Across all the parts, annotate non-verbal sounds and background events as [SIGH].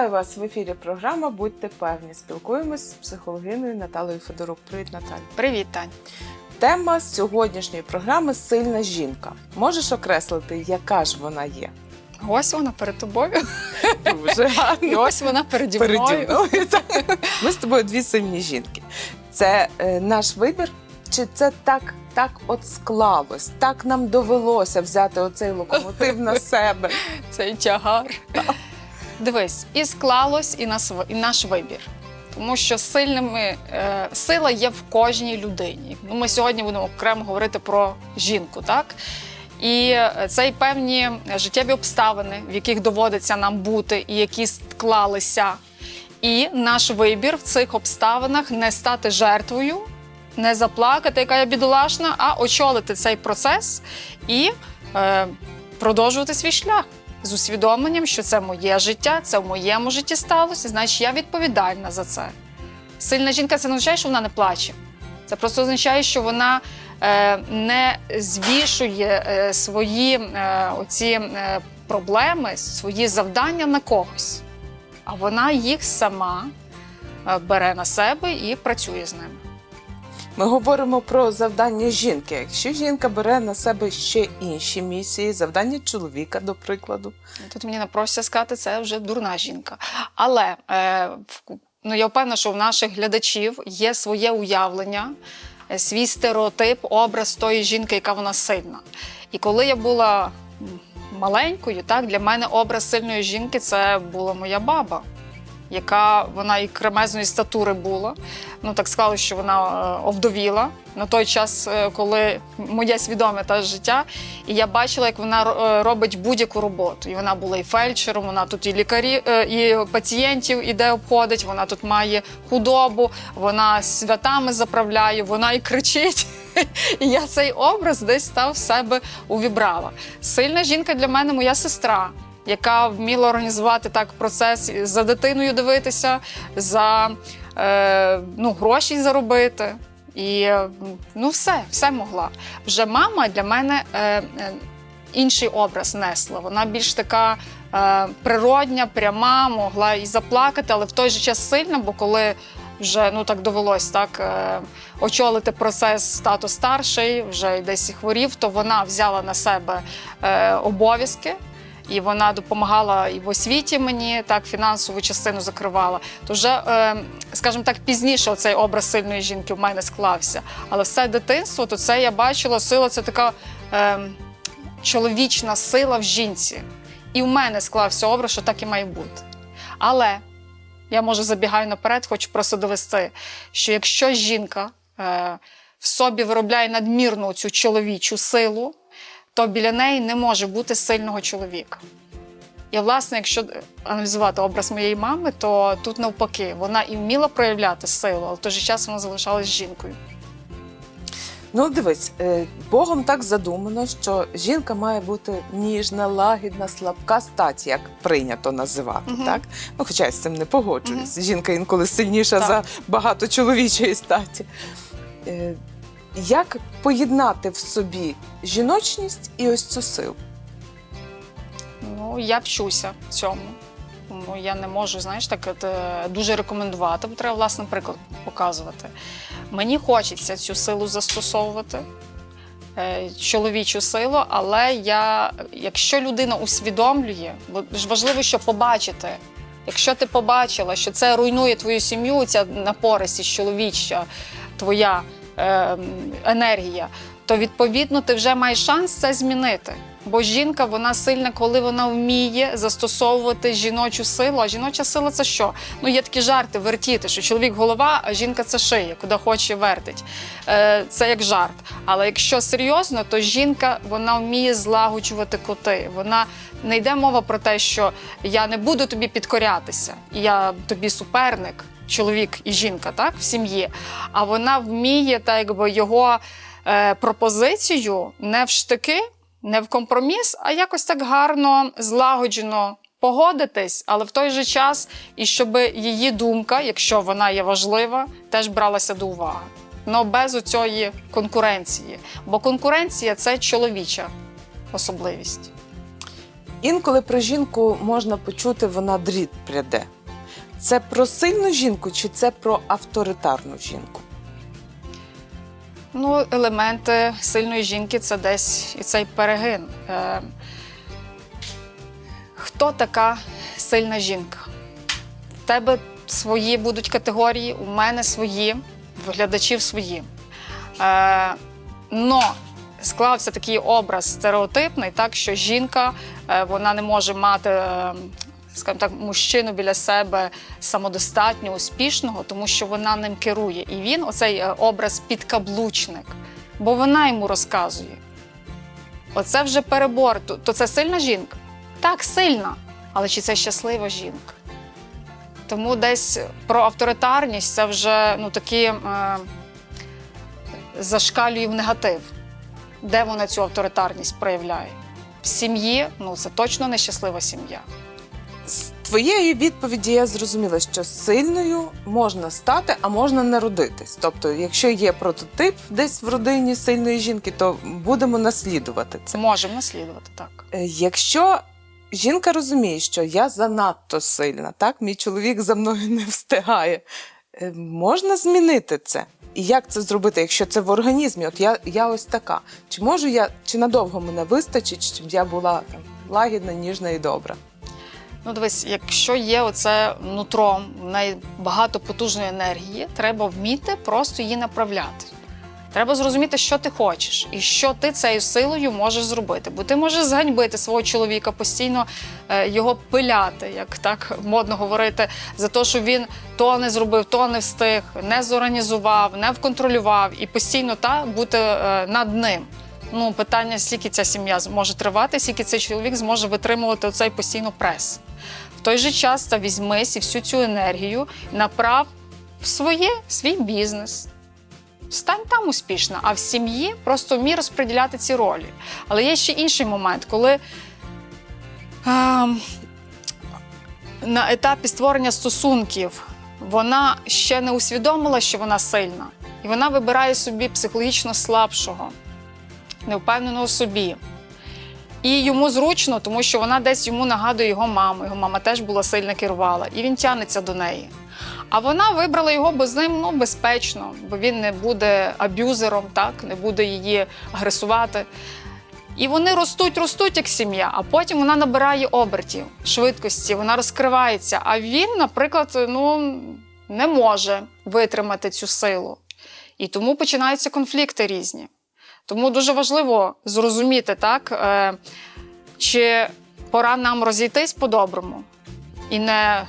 Вітаю вас в ефірі. Програма Будьте певні. Спілкуємось з психологиною Наталою Федорук. Привіт, Наталя. Привіт, Тань. Тема сьогоднішньої програми сильна жінка. Можеш окреслити, яка ж вона є? Ось вона перед тобою. Дуже І ось вона переді Переді мною. мною. Ми з тобою дві сильні жінки. Це е, наш вибір, чи це так, так от склалось? Так нам довелося взяти оцей локомотив на [LAUGHS] себе. Цей тягар. Дивись, і склалось, і наш, і наш вибір. Тому що сильними е, сила є в кожній людині. Ну, ми сьогодні будемо окремо говорити про жінку, так? І е, це й певні життєві обставини, в яких доводиться нам бути, і які склалися. І наш вибір в цих обставинах не стати жертвою, не заплакати, яка я бідолашна, а очолити цей процес і е, продовжувати свій шлях з усвідомленням, що це моє життя, це в моєму житті сталося, значить я відповідальна за це. Сильна жінка це не означає, що вона не плаче. Це просто означає, що вона е, не звішує е, свої е, оці е, проблеми, свої завдання на когось, а вона їх сама е, бере на себе і працює з ними. Ми говоримо про завдання жінки. Якщо жінка бере на себе ще інші місії, завдання чоловіка, до прикладу. Тут мені напросться сказати, це вже дурна жінка. Але е, ну, я впевнена, що в наших глядачів є своє уявлення, е, свій стереотип, образ тої жінки, яка вона сильна. І коли я була маленькою, так, для мене образ сильної жінки це була моя баба. Яка вона і кремезної статури була. Ну так склалося, що вона е, овдовіла на той час, е, коли моє свідоме та життя, і я бачила, як вона е, робить будь-яку роботу. І вона була і фельдшером, вона тут і лікарі, і пацієнтів іде обходить, вона тут має худобу, вона святами заправляє, вона і кричить. [LAUGHS] І я цей образ десь став в себе увібрала. Сильна жінка для мене моя сестра. Яка вміла організувати так процес за дитиною дивитися, за е, ну, гроші заробити. І ну, все, все могла. Вже мама для мене е, е, інший образ несла. Вона більш така е, природня, пряма, могла і заплакати, але в той же час сильна, бо коли вже ну так довелось так е, очолити процес тато старший, вже десь хворів, то вона взяла на себе е, обов'язки. І вона допомагала і в освіті мені, так фінансову частину закривала. То вже, е, скажімо так, пізніше цей образ сильної жінки в мене склався. Але все дитинство, то це я бачила, сила це така е, чоловічна сила в жінці. І в мене склався образ, що так і має бути. Але я може забігаю наперед, хочу просто довести, що якщо жінка е, в собі виробляє надмірну цю чоловічу силу, то біля неї не може бути сильного чоловіка. І, власне, якщо аналізувати образ моєї мами, то тут навпаки, вона і вміла проявляти силу, але в той же час вона залишалась жінкою. Ну, дивись, е, Богом так задумано, що жінка має бути ніжна, лагідна, слабка стать, як прийнято називати. Мгм. Так? Ну, хоча я з цим не погоджуюсь. Жінка інколи сильніша Так. за багато чоловічої статі. Як поєднати в собі жіночність і ось цю силу? Ну, я вчуся цьому. Тому я не можу, знаєш, так е, дуже рекомендувати, бо треба власний приклад показувати. Мені хочеться цю силу застосовувати, е, чоловічу силу, але я, якщо людина усвідомлює, бо ж важливо, що побачити. Якщо ти побачила, що це руйнує твою сім'ю, ця напористість чоловіча, твоя енергія, то відповідно ти вже маєш шанс це змінити. Бо жінка вона сильна, коли вона вміє застосовувати жіночу силу. А жіноча сила це що? Ну є такі жарти вертіти, що чоловік голова, а жінка це шия, куди хоче вертить. Е, це як жарт. Але якщо серйозно, то жінка вона вміє злагоджувати коти. Вона не йде мова про те, що я не буду тобі підкорятися, я тобі суперник, чоловік і жінка, так в сім'ї. А вона вміє так, якби його е, пропозицію не в штики, не в компроміс, а якось так гарно, злагоджено погодитись, але в той же час, і щоб її думка, якщо вона є важлива, теж бралася до уваги. Но без оцієї конкуренції. Бо конкуренція це чоловіча особливість. Інколи про жінку можна почути, вона дріт пряде. Це про сильну жінку чи це про авторитарну жінку? Ну, елементи сильної жінки це десь і цей перегин. Е, хто така сильна жінка? В тебе свої будуть категорії, у мене свої, в глядачів свої. Е, но склався такий образ стереотипний, так, що жінка е, вона не може мати. Скажімо так, мужчину біля себе самодостатньо, успішного, тому що вона ним керує. І він, оцей е, образ підкаблучник, бо вона йому розказує. Оце вже перебор. То це сильна жінка? Так, сильна. Але чи це щаслива жінка? Тому десь про авторитарність це вже ну, такі е, зашкалює в негатив. Де вона цю авторитарність проявляє? В сім'ї ну це точно нещаслива сім'я. Твоєї відповіді я зрозуміла, що сильною можна стати, а можна народитись. Тобто, якщо є прототип десь в родині сильної жінки, то будемо наслідувати це. Це можемо наслідувати так. Е, Якщо жінка розуміє, що я занадто сильна, так мій чоловік за мною не встигає, е, можна змінити це. І як це зробити, якщо це в організмі? От я, я ось така. Чи можу я, чи надовго мене вистачить, щоб я була там лагідна, ніжна і добра? Ну, дивись, якщо є оце нутром, в неї багато потужної енергії, треба вміти просто її направляти. Треба зрозуміти, що ти хочеш, і що ти цією силою можеш зробити. Бо ти можеш зганьбити свого чоловіка, постійно е, його пиляти, як так модно говорити, за те, що він то не зробив, то не встиг, не зорганізував, не вконтролював і постійно та бути е, над ним. Ну, питання, скільки ця сім'я зможе тривати, скільки цей чоловік зможе витримувати оцей постійно прес. В той же час та візьмись і всю цю енергію направ в своє, свій бізнес. Стань там успішна, а в сім'ї просто вмій розподіляти ці ролі. Але є ще інший момент, коли ем, на етапі створення стосунків вона ще не усвідомила, що вона сильна, і вона вибирає собі психологічно слабшого, невпевненого в собі. І йому зручно, тому що вона десь йому нагадує його маму. Його мама теж була сильно керувала, і він тягнеться до неї. А вона вибрала його, бо з ним ну, безпечно, бо він не буде аб'юзером, так, не буде її агресувати. І вони ростуть, ростуть як сім'я, а потім вона набирає обертів, швидкості, вона розкривається. А він, наприклад, ну, не може витримати цю силу. І тому починаються конфлікти різні. Тому дуже важливо зрозуміти, так, е, чи пора нам розійтись по-доброму і не,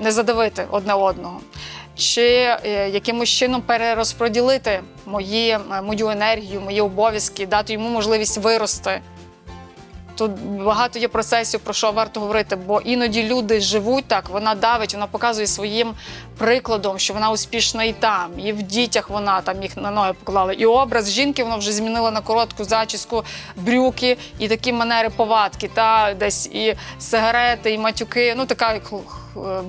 не задавити одне одного, чи е, якимось чином перерозподілити мої, е, мою енергію, мої обов'язки, дати йому можливість вирости. Тут багато є процесів, про що варто говорити, бо іноді люди живуть так, вона давить, вона показує своїм прикладом, що вона успішна і там, і в дітях вона там їх на ноги поклала. І образ жінки вона вже змінила на коротку зачіску, брюки і такі манери повадки, та десь і сигарети, і матюки. Ну така е,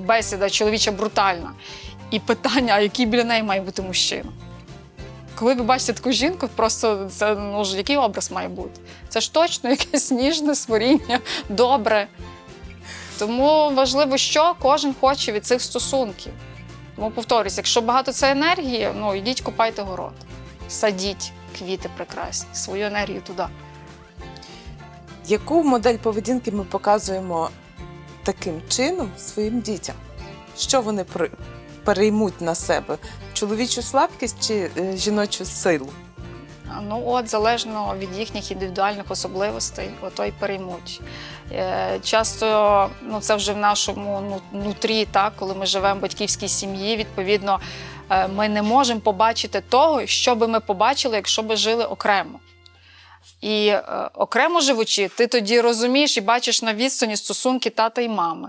бесіда чоловіча брутальна. І питання: а який біля неї має бути мужчина? Коли ви бачите таку жінку, просто це ну ж який образ має бути? Це ж точно [LAUGHS] якесь ніжне створіння, добре. Тому важливо, що кожен хоче від цих стосунків. Тому повторюсь, якщо багато це енергії, ну йдіть копайте город, садіть квіти прекрасні, свою енергію туди. Яку модель поведінки ми показуємо таким чином своїм дітям? Що вони переймуть на себе? Чоловічу слабкість чи е, жіночу силу? Ну от залежно від їхніх індивідуальних особливостей, ото й переймуть. Е, Часто ну це вже в нашому ну, нутрі, так, коли ми живемо в батьківській сім'ї, відповідно, е, ми не можемо побачити того, що би ми побачили, якщо би жили окремо. І окремо живучи, ти тоді розумієш і бачиш на відстані стосунки тата і мами.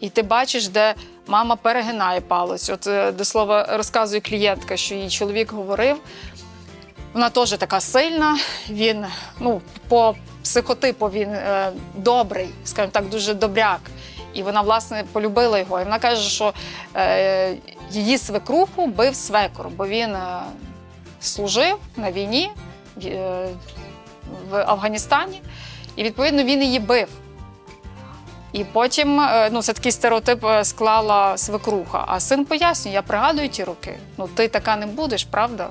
І ти бачиш, де мама перегинає палець. От е, до слова розказує клієнтка, що її чоловік говорив. Вона теж така сильна. Він ну, по психотипу він е, добрий, скажімо так, дуже добряк. І вона, власне, полюбила його. І вона каже, що е, її свекруху бив свекор, бо він е, служив на війні е, в Афганістані, і відповідно він її бив. І потім, е, ну, це такий стереотип е, склала свекруха. А син пояснює, я пригадую ті роки. Ну, ти така не будеш, правда?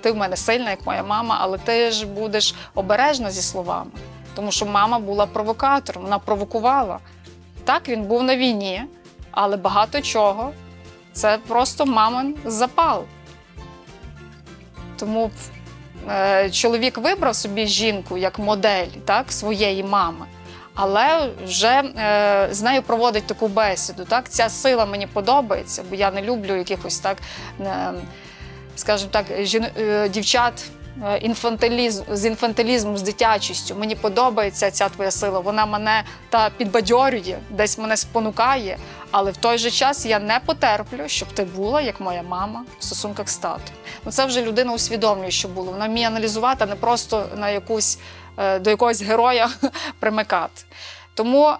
Ти в мене сильна, як моя мама, але ти ж будеш обережна зі словами. Тому що мама була провокатором, вона провокувала. Так, він був на війні, але багато чого це просто мамин запал. Тому е, чоловік вибрав собі жінку як модель так, своєї мами, але вже е, з нею проводить таку бесіду. Так? Ця сила мені подобається, бо я не люблю якихось так, е, скажімо так, жін, е, дівчат. е, Інфантилізм з інфантилізмом, з дитячістю. Мені подобається ця твоя сила. Вона мене та підбадьорює, десь мене спонукає. Але в той же час я не потерплю, щоб ти була як моя мама в стосунках з татом. Ну це вже людина усвідомлює, що було. Вона вміє аналізувати, а не просто на якусь до якогось героя [LAUGHS] примикати. Тому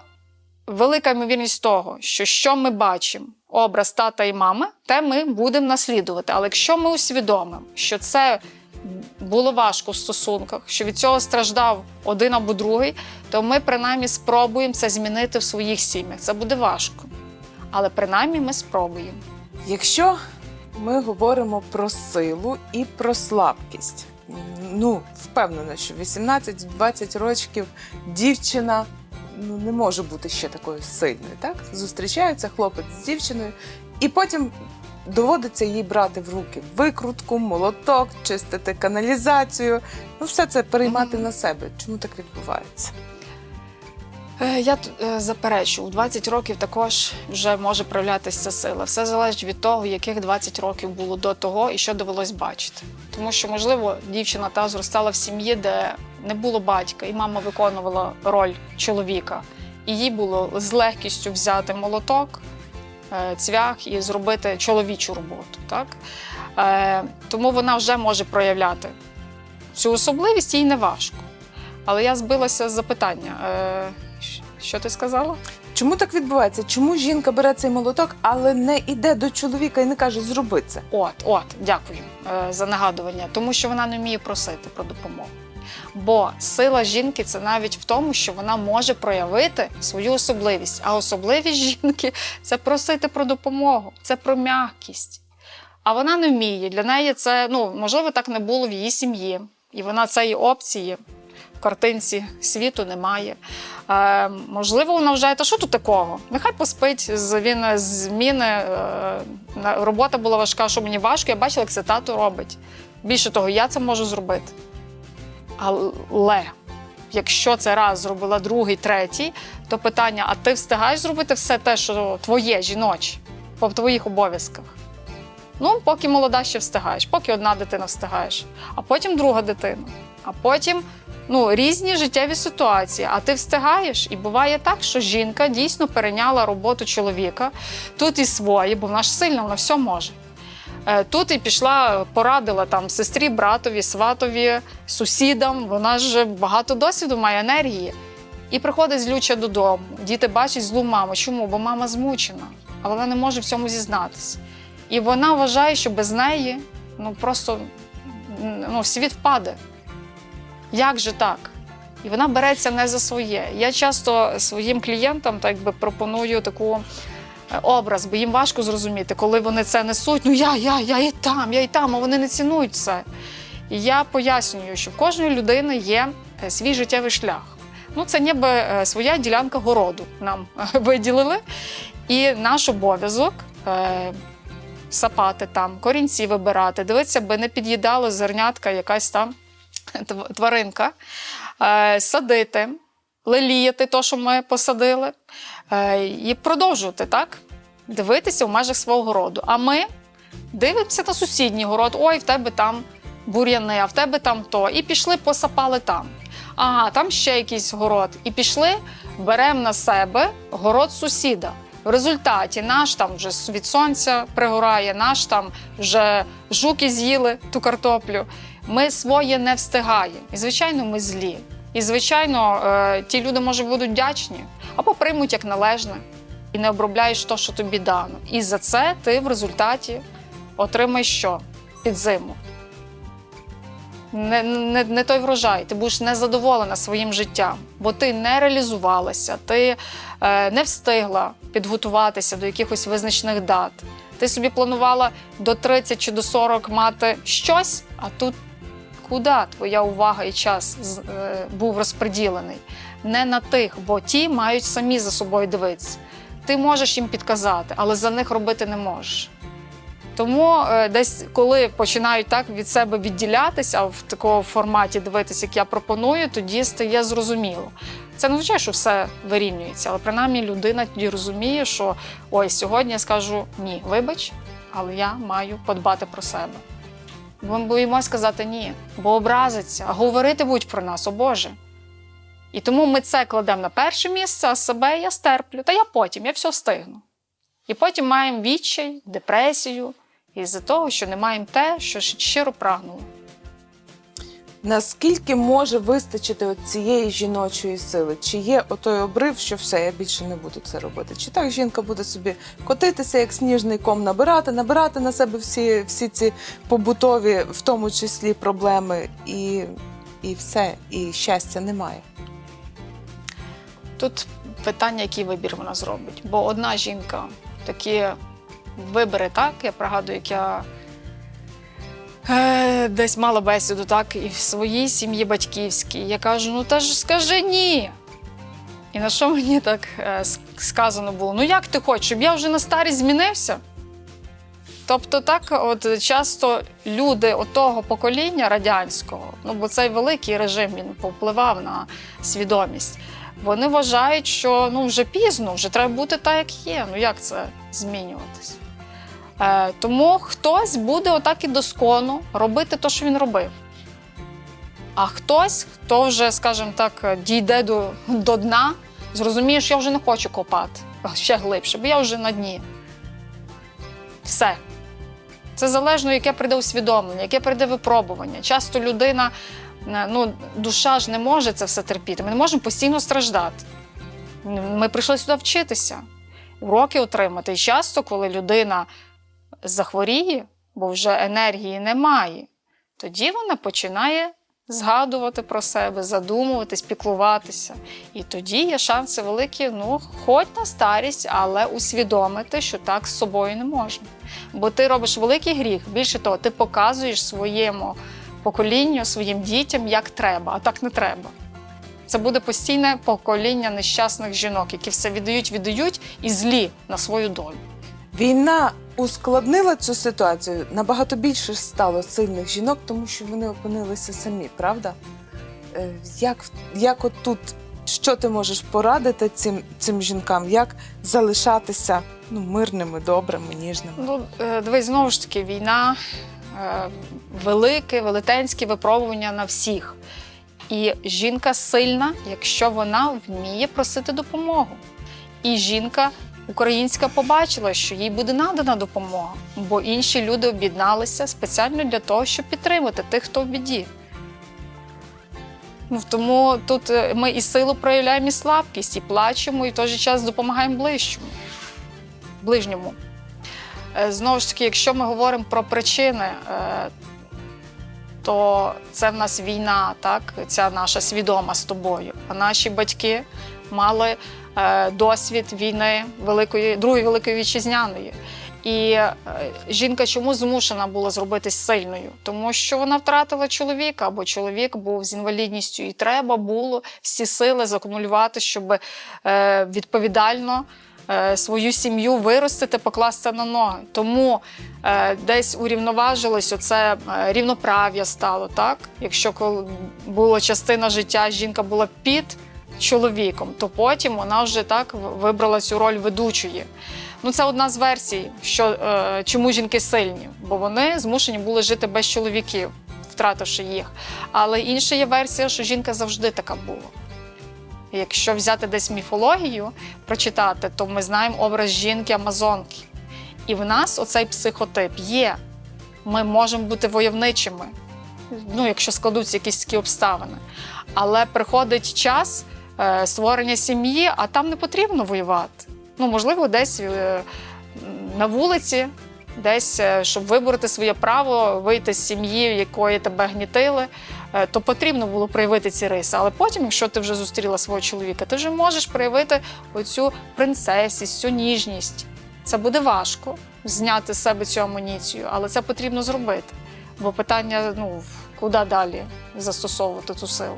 велика ймовірність того, що що ми бачимо, образ тата і мами, те ми будемо наслідувати. Але якщо ми усвідомимо, що це було важко в стосунках, що від цього страждав один або другий, то ми принаймні спробуємо це змінити в своїх сім'ях. Це буде важко. Але принаймні ми спробуємо. Якщо ми говоримо про силу і про слабкість, ну впевнена, що 18-20 років дівчина ну, не може бути ще такою сильною. Так? Зустрічається хлопець з дівчиною, і потім доводиться їй брати в руки викрутку, молоток, чистити каналізацію. Ну, все це переймати Мгм. на себе. Чому так відбувається? Е, Я е, заперечу, у 20 років також вже може проявлятися сила. Все залежить від того, яких 20 років було до того і що довелось бачити. Тому що, можливо, дівчина та зростала в сім'ї, де не було батька, і мама виконувала роль чоловіка. І їй було з легкістю взяти молоток, е, цвях і зробити чоловічу роботу. Так? Тому вона вже може проявляти цю особливість, їй не важко. Але я збилася з запитання. Що ти сказала? Чому так відбувається? Чому жінка бере цей молоток, але не йде до чоловіка і не каже зроби це? От, от, дякую е, за нагадування, тому що вона не вміє просити про допомогу. Бо сила жінки це навіть в тому, що вона може проявити свою особливість. А особливість жінки це просити про допомогу, це про м'якість. А вона не вміє. Для неї це, ну, можливо, так не було в її сім'ї. І вона цієї опції картинці світу немає. Е, можливо, вона вважає, та що тут такого? Нехай поспить, він зміни. Е, робота була важка, що мені важко, я бачила, як це тато робить. Більше того, я це можу зробити. Але якщо це раз зробила другий, третій, то питання: а ти встигаєш зробити все те, що твоє жіноче, по твоїх обов'язках? Ну, поки молода ще встигаєш, поки одна дитина встигаєш, а потім друга дитина, а потім ну, різні життєві ситуації. А ти встигаєш. І буває так, що жінка дійсно перейняла роботу чоловіка тут і своє, бо вона ж сильна, вона все може. Е, Тут і пішла, порадила там сестрі, братові, сватові, сусідам. Вона ж багато досвіду має енергії. І приходить злюча додому. Діти бачать злу маму. Чому? Бо мама змучена, але вона не може в цьому зізнатися. І вона вважає, що без неї ну просто ну, світ впаде. Як же так? І вона береться не за своє. Я часто своїм клієнтам так би пропоную таку е, образ, бо їм важко зрозуміти, коли вони це несуть. Ну я, я, я і там, я і там, а вони не цінують це. І я пояснюю, що в кожної людини є е, свій життєвий шлях. Ну, це ніби е, своя ділянка городу нам виділили. І наш обов'язок сапати там, корінці вибирати, дивитися, би не під'їдало зернятка якась там [LAUGHS] тваринка, е, садити, леліяти те, що ми посадили, е, і продовжувати так, дивитися в межах свого городу. А ми дивимося на сусідній город, ой, в тебе там бур'яни, а в тебе там то. І пішли, посапали там. Ага, там ще якийсь город. І пішли, беремо на себе город сусіда. В результаті наш там вже від сонця пригорає, наш там вже жуки з'їли ту картоплю. Ми своє не встигаємо. І, звичайно, ми злі. І, звичайно, е, ті люди, може, будуть вдячні або приймуть як належне і не обробляєш то, що тобі дано. І за це ти в результаті отримаєш що? Під зиму. Не, не, не той врожай, ти будеш незадоволена своїм життям, бо ти не реалізувалася, ти е, не встигла підготуватися до якихось визначених дат. Ти собі планувала до 30 чи до 40 мати щось, а тут куди твоя увага і час е, був розподілений? Не на тих, бо ті мають самі за собою дивитися. Ти можеш їм підказати, але за них робити не можеш. Тому е, десь коли починають так від себе відділятися, в такому форматі дивитися, як я пропоную, тоді стає зрозуміло. Це не означає, що все вирівнюється, але принаймні людина тоді розуміє, що ой, сьогодні я скажу ні, вибач, але я маю подбати про себе. Ми боїмо сказати ні, бо образиться, а говорити будь про нас, о Боже. І тому ми це кладемо на перше місце, а себе я стерплю. Та я потім, я все встигну. І потім маємо відчай, депресію, із-за того, що не маємо те, що щиро прагнули. Наскільки може вистачити от цієї жіночої сили? Чи є отой обрив, що все, я більше не буду це робити? Чи так жінка буде собі котитися, як сніжний ком, набирати, набирати на себе всі, всі ці побутові, в тому числі, проблеми, і, і все, і щастя немає? Тут питання, який вибір вона зробить. Бо одна жінка такі вибере так. Я пригадую, як я е, десь мала бесіду, так, і в своїй сім'ї батьківській. Я кажу: ну та ж скажи ні. І на що мені так е, сказано було? Ну як ти хочеш, щоб я вже на старість змінився? Тобто, так, от часто люди отого покоління радянського, ну бо цей великий режим він повпливав на свідомість. Вони вважають, що ну вже пізно, вже треба бути так, як є. Ну як це змінюватись? Е, тому хтось буде отак і доскону робити те, що він робив. А хтось, хто вже, скажімо так, дійде до, до дна, зрозуміє, що я вже не хочу копати [LAUGHS] ще глибше, бо я вже на дні. Все. Це залежно, яке прийде усвідомлення, яке прийде випробування. Часто людина, е, ну, душа ж не може це все терпіти. Ми не можемо постійно страждати. Ми прийшли сюди вчитися, уроки отримати. І часто, коли людина захворіє, бо вже енергії немає, тоді вона починає згадувати про себе, задумуватись, піклуватися. І тоді є шанси великі, ну, хоч на старість, але усвідомити, що так з собою не можна. Бо ти робиш великий гріх. Більше того, ти показуєш своєму поколінню, своїм дітям, як треба, а так не треба. Це буде постійне покоління нещасних жінок, які все віддають, віддають і злі на свою долю. Війна ускладнила цю ситуацію. Набагато більше стало сильних жінок, тому що вони опинилися самі, правда? Е, Як, як от тут, що ти можеш порадити цим, цим жінкам? Як залишатися ну, мирними, добрими, ніжними? Ну, е, дивись, знову ж таки, війна е, велике, велетенське випробування на всіх. І жінка сильна, якщо вона вміє просити допомогу. І жінка українська побачила, що їй буде надана допомога, бо інші люди об'єдналися спеціально для того, щоб підтримати тих, хто в біді. Ну, тому тут е, ми і силу проявляємо, і слабкість, і плачемо, і в той же час допомагаємо ближчому, ближньому. Е, Знову ж таки, якщо ми говоримо про причини, е, то це в нас війна, так? ця наша свідома з тобою. А наші батьки мали досвід війни великої, Другої Великої Вітчизняної. І е, жінка чому змушена була зробитись сильною? Тому що вона втратила чоловіка, або чоловік був з інвалідністю, і треба було всі сили закумулювати, щоб е, відповідально е, свою сім'ю виростити, покласти на ноги. Тому е, десь урівноважилось оце е, рівноправ'я стало, так? Якщо була частина життя, жінка була під чоловіком, то потім вона вже так вибрала цю роль ведучої. Ну, це одна з версій, що е, чому жінки сильні, бо вони змушені були жити без чоловіків, втративши їх. Але інша є версія, що жінка завжди така була. Якщо взяти десь міфологію, прочитати, то ми знаємо образ жінки-амазонки. І в нас оцей психотип є. Ми можемо бути войовничими, ну, якщо складуться якісь такі обставини. Але приходить час створення сім'ї, а там не потрібно воювати. Ну, можливо, десь е, на вулиці, десь, е, щоб вибороти своє право, вийти з сім'ї, якої тебе гнітили, е, то потрібно було проявити ці риси. Але потім, якщо ти вже зустріла свого чоловіка, ти вже можеш проявити оцю принцесість, цю ніжність. Це буде важко зняти з себе цю амуніцію, але це потрібно зробити. Бо питання, ну, куди далі застосовувати цю силу.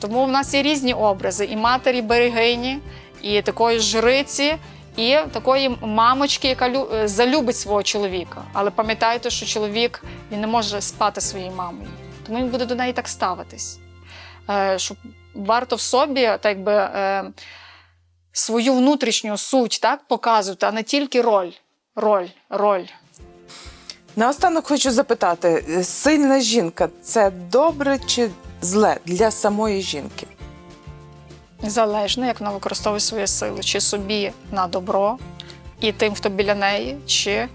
Тому в нас є різні образи: і матері берегині, і такої жриці, і такої мамочки, яка е, залюбить свого чоловіка. Але пам'ятайте, що чоловік він не може спати своєю мамою, тому він буде до неї так ставитись. Е, Щоб варто в собі так якби, е, свою внутрішню суть так, показувати, а не тільки роль. Роль, роль. Наостанок хочу запитати: сильна жінка це добре чи зле для самої жінки? Незалежно, як вона використовує свої сили, чи собі на добро, і тим, хто біля неї, чи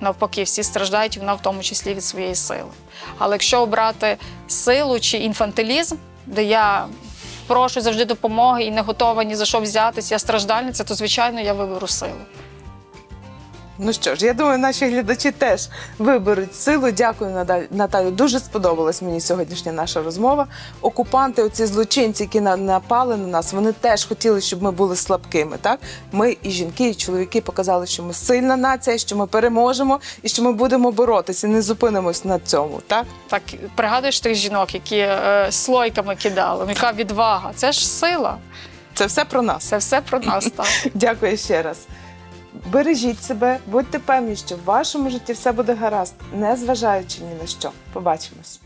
навпаки, всі страждають, вона в тому числі від своєї сили. Але якщо обрати силу чи інфантилізм, де я прошу завжди допомоги і не готова ні за що взятись, я страждальниця, то звичайно я виберу силу. Ну що ж, я думаю, наші глядачі теж виберуть силу. Дякую, Наталю. Дуже сподобалась мені сьогоднішня наша розмова. Окупанти, оці злочинці, які напали на нас, вони теж хотіли, щоб ми були слабкими. Так, ми і жінки, і чоловіки показали, що ми сильна нація, що ми переможемо і що ми будемо боротися, не зупинимось на цьому. Так, Так пригадуєш тих жінок, які е, слойками кидали, яка відвага? Це ж сила. це все про нас. Це все про нас. [LAUGHS] Так. Дякую ще раз. Бережіть себе, будьте певні, що в вашому житті все буде гаразд, не зважаючи ні на що. Побачимось.